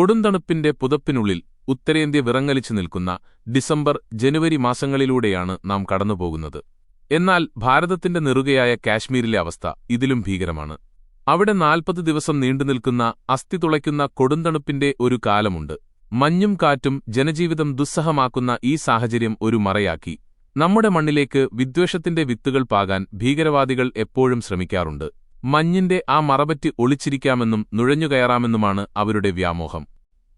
കൊടുന്തണുപ്പിന്റെ പുതപ്പിനുള്ളിൽ ഉത്തരേന്ത്യ വിറങ്ങലിച്ചു നിൽക്കുന്ന ഡിസംബർ ജനുവരി മാസങ്ങളിലൂടെയാണ് നാം കടന്നുപോകുന്നത്. എന്നാൽ ഭാരതത്തിന്റെ നെറുകയായ കാശ്മീരിലെ അവസ്ഥ ഇതിലും ഭീകരമാണ്. അവിടെ നാൽപ്പത് ദിവസം നീണ്ടുനിൽക്കുന്ന അസ്ഥി തുളയ്ക്കുന്ന കൊടുന്തണുപ്പിന്റെ ഒരു കാലമുണ്ട്. മഞ്ഞും കാറ്റും ജനജീവിതം ദുസ്സഹമാക്കുന്ന ഈ സാഹചര്യം ഒരു മറയാക്കി. നമ്മുടെ മണ്ണിലേക്ക് വിദ്വേഷത്തിന്റെ വിത്തുകൾ പാകാൻ ഭീകരവാദികൾ എപ്പോഴും ശ്രമിക്കാറുണ്ട്. മഞ്ഞിന്റെ ആ മറപറ്റി ഒളിച്ചിരിക്കാമെന്നും നുഴഞ്ഞുകയറാമെന്നുമാണ് അവരുടെ വ്യാമോഹം.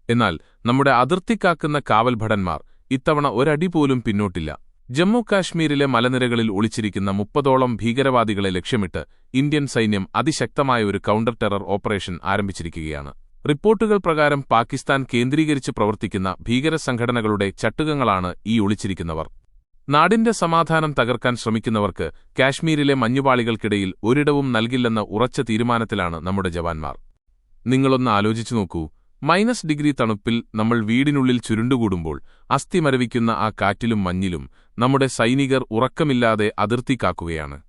എന്നാൽ നമ്മുടെ അതിർത്തിക്കാക്കുന്ന കാവൽഭടന്മാർ ഇത്തവണ ഒരടി പോലും പിന്നോട്ടില്ല. ജമ്മു കാശ്മീരിലെ മലനിരകളിൽ ഒളിച്ചിരിക്കുന്ന മുപ്പതോളം ഭീകരവാദികളെ ലക്ഷ്യമിട്ട് ഇന്ത്യൻ സൈന്യം അതിശക്തമായ ഒരു കൗണ്ടർ ടെറർ ഓപ്പറേഷൻ ആരംഭിച്ചിരിക്കുകയാണ്. റിപ്പോർട്ടുകൾ പ്രകാരം പാകിസ്ഥാൻ കേന്ദ്രീകരിച്ച് പ്രവർത്തിക്കുന്ന ഭീകര സംഘടനകളുടെ ചട്ടുകങ്ങളാണ് ഈ ഒളിച്ചിരിക്കുന്നവർ. നാടിന്റെ സമാധാനം തകർക്കാൻ ശ്രമിക്കുന്നവർക്ക് കാശ്മീരിലെ മഞ്ഞുപാളികൾക്കിടയിൽ ഒരിടവും നൽകില്ലെന്ന ഉറച്ച തീരുമാനത്തിലാണ് നമ്മുടെ ജവാന്മാർ. നിങ്ങളൊന്ന് ആലോചിച്ചു നോക്കൂ. മൈനസ് ഡിഗ്രി തണുപ്പിൽ നമ്മൾ വീടിനുള്ളിൽ ചുരുണ്ടുകൂടുമ്പോൾ അസ്ഥി മരവിക്കുന്ന ആ കാറ്റിലും മഞ്ഞിലും നമ്മുടെ സൈനികർ ഉറക്കമില്ലാതെ അതിർത്തി കാക്കുകയാണ്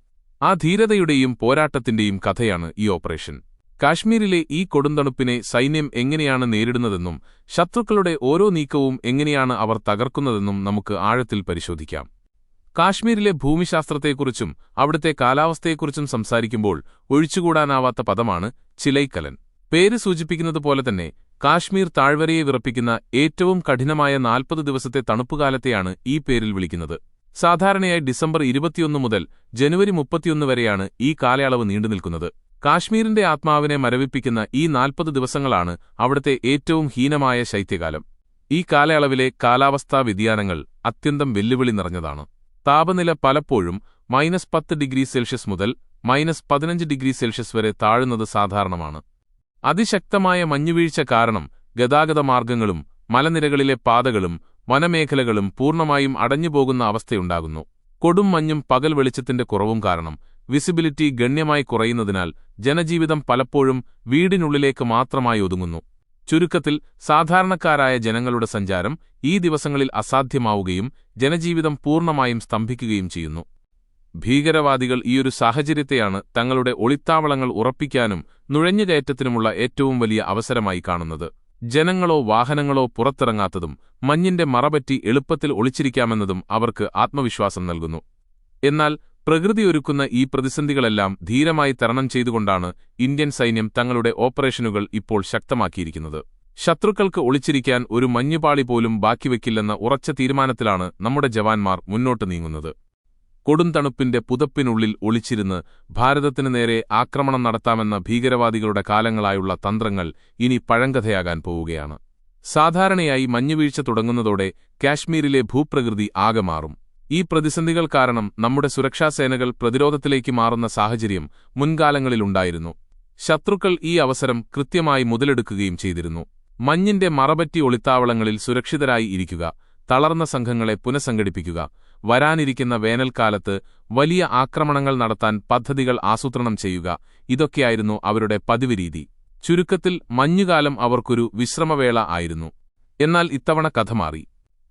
ആ ധീരതയുടെയും പോരാട്ടത്തിന്റെയും കഥയാണ് ഈ ഓപ്പറേഷൻ. കാശ്മീരിലെ ഈ കൊടുന്തണുപ്പിനെ സൈന്യം എങ്ങനെയാണ് നേരിടുന്നതെന്നും ശത്രുക്കളുടെ ഓരോ നീക്കവും എങ്ങനെയാണ് അവർ തകർക്കുന്നതെന്നും നമുക്ക് ആഴത്തിൽ പരിശോധിക്കാം. കാശ്മീരിലെ ഭൂമിശാസ്ത്രത്തെക്കുറിച്ചും അവിടുത്തെ കാലാവസ്ഥയെക്കുറിച്ചും സംസാരിക്കുമ്പോൾ ഒഴിച്ചുകൂടാനാവാത്ത പദമാണ് ചിലൈക്കലൻ. പേര് സൂചിപ്പിക്കുന്നതുപോലെ തന്നെ കാശ്മീർ താഴ്വരയെ വിറപ്പിക്കുന്ന ഏറ്റവും കഠിനമായ നാൽപ്പത് ദിവസത്തെ തണുപ്പുകാലത്തെയാണ് ഈ പേരിൽ വിളിക്കുന്നത്. സാധാരണയായി ഡിസംബർ ഇരുപത്തിയൊന്ന് മുതൽ ജനുവരി മുപ്പത്തിയൊന്ന് വരെയാണ് ഈ കാലയളവ് നീണ്ടുനിൽക്കുന്നത്. കാശ്മീരിന്റെ ആത്മാവിനെ മരവിപ്പിക്കുന്ന ഈ നാൽപ്പത് ദിവസങ്ങളാണ് അവിടുത്തെ ഏറ്റവും ഹീനമായ ശൈത്യകാലം. ഈ കാലയളവിലെ കാലാവസ്ഥാ വ്യതിയാനങ്ങൾ അത്യന്തം വെല്ലുവിളി നിറഞ്ഞതാണ്. താപനില പലപ്പോഴും മൈനസ് പത്ത് ഡിഗ്രി സെൽഷ്യസ് മുതൽ മൈനസ് പതിനഞ്ച് ഡിഗ്രി സെൽഷ്യസ് വരെ താഴുന്നത് സാധാരണമാണ്. അതിശക്തമായ മഞ്ഞുവീഴ്ച കാരണം ഗതാഗത മാർഗങ്ങളും മലനിരകളിലെ പാതകളും വനമേഖലകളും പൂർണമായും അടഞ്ഞുപോകുന്ന അവസ്ഥയുണ്ടാകുന്നു. കൊടും മഞ്ഞും പകൽ വെളിച്ചത്തിന്റെ കുറവും കാരണം വിസിബിലിറ്റി ഗണ്യമായി കുറയുന്നതിനാൽ ജനജീവിതം പലപ്പോഴും വീടിനുള്ളിലേക്ക് മാത്രമായി ഒതുങ്ങുന്നു. ചുരുക്കത്തിൽ സാധാരണക്കാരായ ജനങ്ങളുടെ സഞ്ചാരം ഈ ദിവസങ്ങളിൽ അസാധ്യമാവുകയും ജനജീവിതം പൂർണമായും സ്തംഭിക്കുകയും ചെയ്യുന്നു. ഭീകരവാദികൾ ഈയൊരു സാഹചര്യത്തെയാണ് തങ്ങളുടെ ഒളിത്താവളങ്ങൾ ഉറപ്പിക്കാനും നുഴഞ്ഞുകയറ്റത്തിനുമുള്ള ഏറ്റവും വലിയ അവസരമായി കാണുന്നത്. ജനങ്ങളോ വാഹനങ്ങളോ പുറത്തിറങ്ങാത്തതും മഞ്ഞിന്റെ മറപറ്റി എളുപ്പത്തിൽ ഒളിച്ചിരിക്കാമെന്നതും അവർക്ക് ആത്മവിശ്വാസം നൽകുന്നു. എന്നാൽ പ്രകൃതി ഒരുക്കുന്ന ഈ പ്രതിസന്ധികളെല്ലാം ധീരമായി തരണം ചെയ്തുകൊണ്ടാണ് ഇന്ത്യൻ സൈന്യം തങ്ങളുടെ ഓപ്പറേഷനുകൾ ഇപ്പോൾ ശക്തമാക്കിയിരിക്കുന്നത്. ശത്രുക്കൾക്ക് ഒളിച്ചിരിക്കാൻ ഒരു മഞ്ഞുപാളി പോലും ബാക്കിവെക്കില്ലെന്ന ഉറച്ച തീരുമാനത്തിലാണ് നമ്മുടെ ജവാന്മാർ മുന്നോട്ട് നീങ്ങുന്നത്. കൊടും തണുപ്പിന്റെ പുതപ്പിനുള്ളിൽ ഒളിച്ചിരുന്ന് ഭാരതത്തിനു നേരെ ആക്രമണം നടത്താമെന്ന ഭീകരവാദികളുടെ കാലങ്ങളായുള്ള തന്ത്രങ്ങൾ ഇനി പഴങ്കഥയാകാൻ പോവുകയാണ്. സാധാരണയായി മഞ്ഞുവീഴ്ച തുടങ്ങുന്നതോടെ കാശ്മീരിലെ ഭൂപ്രകൃതി ആകെ മാറും. ഈ പ്രതിസന്ധികൾ കാരണം നമ്മുടെ സുരക്ഷാസേനകൾ പ്രതിരോധത്തിലേക്ക് മാറുന്ന സാഹചര്യം മുൻകാലങ്ങളിലുണ്ടായിരുന്നു ശത്രുക്കൾ ഈ അവസരം കൃത്യമായി മുതലെടുക്കുകയും ചെയ്തിരുന്നു. മഞ്ഞിന്റെ മറപറ്റി ഒളിത്താവളങ്ങളിൽ സുരക്ഷിതരായി ഇരിക്കുക തളർന്ന സംഘങ്ങളെ പുനഃസംഘടിപ്പിക്കുക വരാനിരിക്കുന്ന വേനൽക്കാലത്ത് വലിയ ആക്രമണങ്ങൾ നടത്താൻ പദ്ധതികൾ ആസൂത്രണം ചെയ്യുക ഇതൊക്കെയായിരുന്നു അവരുടെ പതിവ് രീതി. ചുരുക്കത്തിൽ മഞ്ഞുകാലം അവർക്കൊരു വിശ്രമവേള ആയിരുന്നു. എന്നാൽ ഇത്തവണ കഥ മാറി.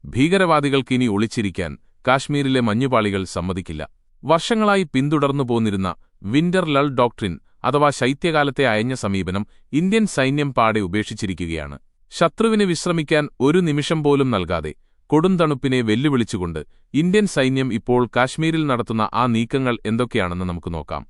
ഭീകരവാദികൾക്കിനി ഒളിച്ചിരിക്കാൻ കാശ്മീരിലെ മഞ്ഞുപാളികൾ സമ്മതിക്കില്ല. വർഷങ്ങളായി പിന്തുടർന്നു പോന്നിരുന്ന വിന്റർ ലൾ ഡോക്ട്രിൻ അഥവാ ശൈത്യകാലത്തെ അയഞ്ഞ സമീപനം ഇന്ത്യൻ സൈന്യം പാടെ ഉപേക്ഷിച്ചിരിക്കുകയാണ്. ശത്രുവിന് വിശ്രമിക്കാൻ ഒരു നിമിഷം പോലും നൽകാതെ കൊടുംതണുപ്പിനെ വെല്ലുവിളിച്ചുകൊണ്ട് ഇന്ത്യൻ സൈന്യം ഇപ്പോൾ കാശ്മീരിൽ നടത്തുന്ന ആ നീക്കങ്ങൾ എന്തൊക്കെയാണെന്ന് നമുക്ക് നോക്കാം.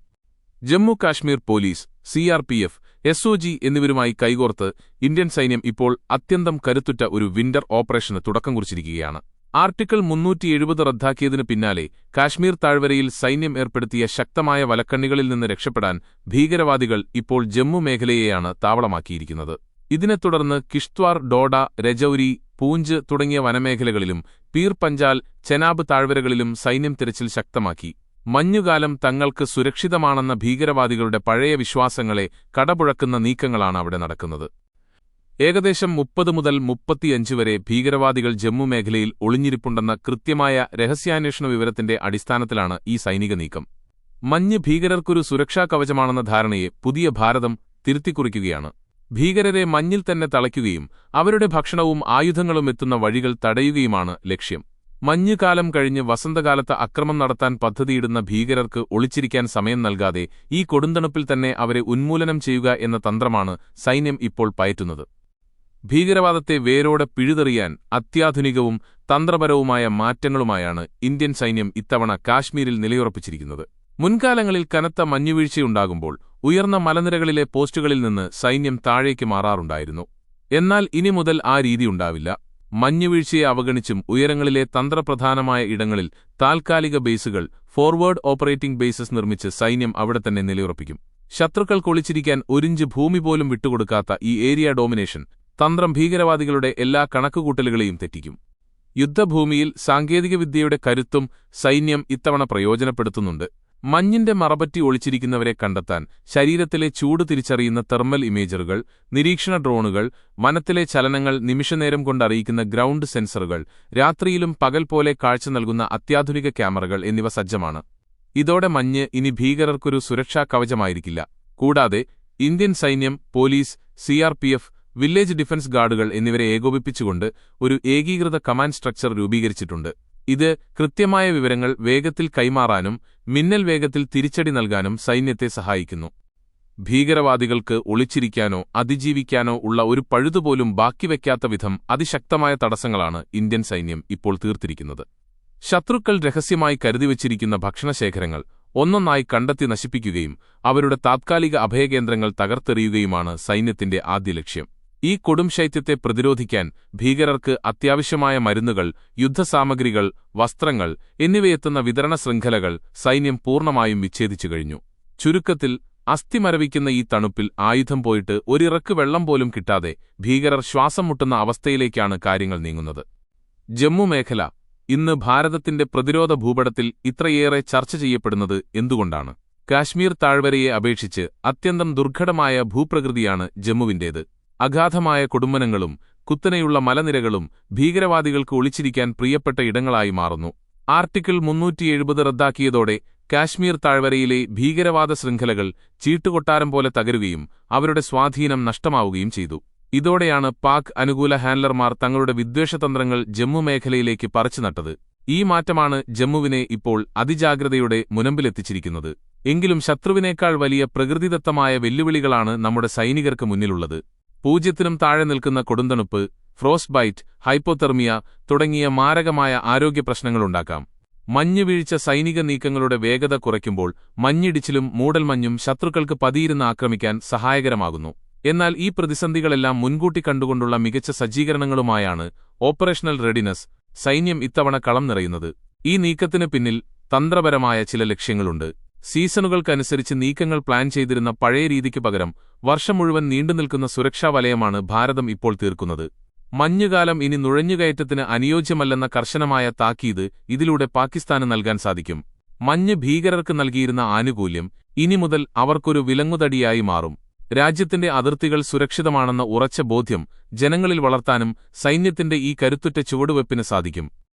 Jammu Kashmir police CRPF S O G എന്നിവരുമായി കൈകോർത്ത് ഇന്ത്യൻ സൈന്യം ഇപ്പോൾ അത്യന്തം കരുത്തുറ്റ ഒരു വിന്റർ ഓപ്പറേഷന് തുടക്കം കുറിച്ചിരിക്കുകയാണ്. ആർട്ടിക്കിൾ മുന്നൂറ്റി എഴുപത് റദ്ദാക്കിയതിനു പിന്നാലെ കാശ്മീർ താഴ്വരയിൽ സൈന്യം ഏർപ്പെടുത്തിയ ശക്തമായ വലക്കണ്ണികളിൽ നിന്ന് രക്ഷപ്പെടാൻ ഭീകരവാദികൾ ഇപ്പോൾ ജമ്മു മേഖലയെയാണ് താവളമാക്കിയിരിക്കുന്നത്. ഇതിനെ തുടർന്ന് കിഷ്ത്വാർ ഡോഡ രജൌരി പൂഞ്ച് തുടങ്ങിയ വനമേഖലകളിലും പീർ പഞ്ചാൽ ചെനാബ് താഴ്വരകളിലും സൈന്യം തിരച്ചിൽ ശക്തമാക്കി. മഞ്ഞുകാലം തങ്ങൾക്ക് സുരക്ഷിതമാണെന്ന ഭീകരവാദികളുടെ പഴയ വിശ്വാസങ്ങളെ കടപുഴക്കുന്ന നീക്കങ്ങളാണ് അവിടെ നടക്കുന്നത്. ഏകദേശം മുപ്പത് മുതൽ മുപ്പത്തിയഞ്ച് വരെ ഭീകരവാദികൾ ജമ്മു മേഖലയിൽ ഒളിഞ്ഞിരിപ്പുണ്ടെന്ന കൃത്യമായ രഹസ്യാന്വേഷണ വിവരത്തിന്റെ അടിസ്ഥാനത്തിലാണ് ഈ സൈനിക നീക്കം. മഞ്ഞ് ഭീകരർക്കൊരു സുരക്ഷാ കവചമാണെന്ന ധാരണയെ പുതിയ ഭാരതം തിരുത്തിക്കുറിക്കുകയാണ്. ഭീകരരെ മഞ്ഞിൽ തന്നെ തളയ്ക്കുകയും അവരുടെ ഭക്ഷണവും ആയുധങ്ങളും എത്തുന്ന വഴികൾ തടയുകയുമാണ് ലക്ഷ്യം. മഞ്ഞുകാലം കഴിഞ്ഞ് വസന്തകാലത്ത് അക്രമം നടത്താൻ പദ്ധതിയിടുന്ന ഭീകരർക്ക് ഒളിച്ചിരിക്കാൻ സമയം നൽകാതെ ഈ കൊടുന്തണുപ്പിൽ തന്നെ അവരെ ഉന്മൂലനം ചെയ്യുക എന്ന തന്ത്രമാണ് സൈന്യം ഇപ്പോൾ പയറ്റുന്നത്. ഭീകരവാദത്തെ വേരോടെ പിഴുതെറിയാൻ അത്യാധുനികവും തന്ത്രപരവുമായ മാറ്റങ്ങളുമായാണ് ഇന്ത്യൻ സൈന്യം ഇത്തവണ കാശ്മീരിൽ നിലയുറപ്പിച്ചിരിക്കുന്നത്. മുൻകാലങ്ങളിൽ കനത്ത മഞ്ഞുവീഴ്ചയുണ്ടാകുമ്പോൾ ഉയർന്ന മലനിരകളിലെ പോസ്റ്റുകളിൽ നിന്ന് സൈന്യം താഴേക്ക് മാറാറുണ്ടായിരുന്നു. എന്നാൽ ഇനി മുതൽ ആ രീതിയുണ്ടാവില്ല മഞ്ഞുവീഴ്ചയെ അവഗണിച്ചും ഉയരങ്ങളിലെ തന്ത്രപ്രധാനമായ ഇടങ്ങളിൽ താൽക്കാലിക ബേസുകൾ ഫോർവേഡ് ഓപ്പറേറ്റിംഗ് ബേസസ് നിർമ്മിച്ച് സൈന്യം അവിടെ തന്നെ നിലയുറപ്പിക്കും. ശത്രുക്കൾ കൊളിച്ചിരിക്കാൻ ഒരിഞ്ച് ഭൂമി പോലും വിട്ടുകൊടുക്കാത്ത ഈ ഏരിയ ഡോമിനേഷൻ തന്ത്രം ഭീകരവാദികളുടെ എല്ലാ കണക്കുകൂട്ടലുകളെയും തെറ്റിക്കും. യുദ്ധഭൂമിയിൽ സാങ്കേതികവിദ്യയുടെ കരുത്തും സൈന്യം ഇത്തവണ പ്രയോജനപ്പെടുത്തുന്നുണ്ട്. മഞ്ഞിന്റെ മറപറ്റി ഒളിച്ചിരിക്കുന്നവരെ കണ്ടെത്താൻ ശരീരത്തിലെ ചൂട് തിരിച്ചറിയുന്ന തെർമൽ ഇമേജറുകൾ നിരീക്ഷണ ഡ്രോണുകൾ വനത്തിലെ ചലനങ്ങൾ നിമിഷനേരം കൊണ്ടറിയിക്കുന്ന ഗ്രൗണ്ട് സെൻസറുകൾ രാത്രിയിലും പകൽ പോലെ കാഴ്ച നൽകുന്ന അത്യാധുനിക ക്യാമറകൾ എന്നിവ സജ്ജമാണ്. ഇതോടെ മഞ്ഞ് ഇനി ഭീകരർക്കൊരു സുരക്ഷാ കവചമായിരിക്കില്ല. കൂടാതെ ഇന്ത്യൻ സൈന്യം പോലീസ് സിആർപിഎഫ് വില്ലേജ് ഡിഫൻസ് ഗാർഡുകൾ എന്നിവരെ ഏകോപിപ്പിച്ചുകൊണ്ട് ഒരു ഏകീകൃത കമാൻഡ് സ്ട്രക്ചർ രൂപീകരിച്ചിട്ടുണ്ട്. ഇത് കൃത്യമായ വിവരങ്ങൾ വേഗത്തിൽ കൈമാറാനും മിന്നൽ വേഗത്തിൽ തിരിച്ചടി നൽകാനും സൈന്യത്തെ സഹായിക്കുന്നു. ഭീകരവാദികൾക്ക് ഒളിച്ചിരിക്കാനോ അതിജീവിക്കാനോ ഉള്ള ഒരു പഴുതുപോലും ബാക്കി ബാക്കിവെക്കാത്ത വിധം അതിശക്തമായ തടസ്സങ്ങളാണ് ഇന്ത്യൻ സൈന്യം ഇപ്പോൾ തീർത്തിരിക്കുന്നത്. ശത്രുക്കൾ രഹസ്യമായി കരുതിവച്ചിരിക്കുന്ന ഭക്ഷണശേഖരങ്ങൾ ഒന്നൊന്നായി കണ്ടെത്തി നശിപ്പിക്കുകയും അവരുടെ താത്കാലിക അഭയകേന്ദ്രങ്ങൾ തകർത്തെറിയുകയുമാണ് സൈന്യത്തിന്റെ ആദ്യ ലക്ഷ്യം. ഈ കൊടും ശൈത്യത്തെ പ്രതിരോധിക്കാൻ ഭീകരർക്ക് അത്യാവശ്യമായ മരുന്നുകൾ യുദ്ധസാമഗ്രികൾ വസ്ത്രങ്ങൾ എന്നിവയെത്തുന്ന വിതരണ ശൃംഖലകൾ സൈന്യം പൂർണമായും വിച്ഛേദിച്ചു കഴിഞ്ഞു. ചുരുക്കത്തിൽ അസ്ഥിമരവിക്കുന്ന ഈ തണുപ്പിൽ ആയുധം പോയിട്ട് ഒരിറക്ക് വെള്ളം പോലും കിട്ടാതെ ഭീകരർ ശ്വാസം മുട്ടുന്ന അവസ്ഥയിലേക്കാണ് കാര്യങ്ങൾ നീങ്ങുന്നത്. ജമ്മു മേഖല ഇന്ന് ഭാരതത്തിന്റെ പ്രതിരോധ ഭൂപടത്തിൽ ഇത്രയേറെ ചർച്ച ചെയ്യപ്പെടുന്നത് എന്തുകൊണ്ടാണ്? കാശ്മീർ താഴ്വരയെ അപേക്ഷിച്ച് അത്യന്തം ദുർഘടമായ ഭൂപ്രകൃതിയാണ് ജമ്മുവിന്റേത്. അഗാധമായ കുടുംബനങ്ങളും കുത്തനെയുള്ള മലനിരകളും ഭീകരവാദികൾക്ക് ഒളിച്ചിരിക്കാൻ പ്രിയപ്പെട്ട ഇടങ്ങളായി മാറുന്നു. ആർട്ടിക്കിൾ മുന്നൂറ്റിയെഴുപത് റദ്ദാക്കിയതോടെ കാശ്മീർ താഴ്വരയിലെ ഭീകരവാദ ശൃംഖലകൾ ചീട്ടുകൊട്ടാരം പോലെ തകരുകയും അവരുടെ സ്വാധീനം നഷ്ടമാവുകയും ചെയ്തു. ഇതോടെയാണ് പാക് അനുകൂല ഹാൻഡലർമാർ തങ്ങളുടെ വിദ്വേഷതന്ത്രങ്ങൾ ജമ്മു മേഖലയിലേക്ക് പറിച്ചുനട്ടത് ഈ മാറ്റമാണ് ജമ്മുവിനെ ഇപ്പോൾ അതിജാഗ്രതയുടെ മുനമ്പിലെത്തിച്ചിരിക്കുന്നത്. എങ്കിലും ശത്രുവിനേക്കാൾ വലിയ പ്രകൃതിദത്തമായ വെല്ലുവിളികളാണ് നമ്മുടെ സൈനികർക്ക് മുന്നിലുള്ളത്. പൂജ്യത്തിനും താഴെ നിൽക്കുന്ന കൊടുന്തണുപ്പ് ഫ്രോസ്റ്റ് ബൈറ്റ് ഹൈപ്പോതെർമിയ തുടങ്ങിയ മാരകമായ ആരോഗ്യ പ്രശ്നങ്ങളുണ്ടാക്കാം മഞ്ഞുവീഴ്ച സൈനിക നീക്കങ്ങളുടെ വേഗത കുറയ്ക്കുമ്പോൾ മഞ്ഞിടിച്ചിലും മൂടൽമഞ്ഞും ശത്രുക്കൾക്ക് പതിയിരുന്ന് ആക്രമിക്കാൻ സഹായകരമാകുന്നു. എന്നാൽ ഈ പ്രതിസന്ധികളെല്ലാം മുൻകൂട്ടി കണ്ടുകൊണ്ടുള്ള മികച്ച സജ്ജീകരണങ്ങളുമായാണ് ഓപ്പറേഷണൽ റെഡിനസ് സൈന്യം ഇത്തവണ കളം നിറയുന്നത്. ഈ നീക്കത്തിന് പിന്നിൽ തന്ത്രപരമായ ചില ലക്ഷ്യങ്ങളുണ്ട്. സീസണുകൾക്കനുസരിച്ച് നീക്കങ്ങൾ പ്ലാൻ ചെയ്തിരുന്ന പഴയ രീതിക്ക് പകരം വർഷം മുഴുവൻ നീണ്ടുനിൽക്കുന്ന സുരക്ഷാ വലയമാണ് ഭാരതം ഇപ്പോൾ തീർക്കുന്നത്. മഞ്ഞുകാലം ഇനി നുഴഞ്ഞുകയറ്റത്തിന് അനുയോജ്യമല്ലെന്ന കർശനമായ താക്കീത് ഇതിലൂടെ പാകിസ്ഥാന് നൽകാൻ സാധിക്കും. മഞ്ഞ് ഭീകരർക്ക് നൽകിയിരുന്ന ആനുകൂല്യം ഇനി മുതൽ അവർക്കൊരു വിലങ്ങുതടിയായി മാറും. രാജ്യത്തിന്റെ അതിർത്തികൾ സുരക്ഷിതമാണെന്ന ഉറച്ച ബോധ്യം ജനങ്ങളിൽ വളർത്താനും സൈന്യത്തിന്റെ ഈ കരുത്തുറ്റ ചുവടുവെപ്പിന് സാധിക്കും.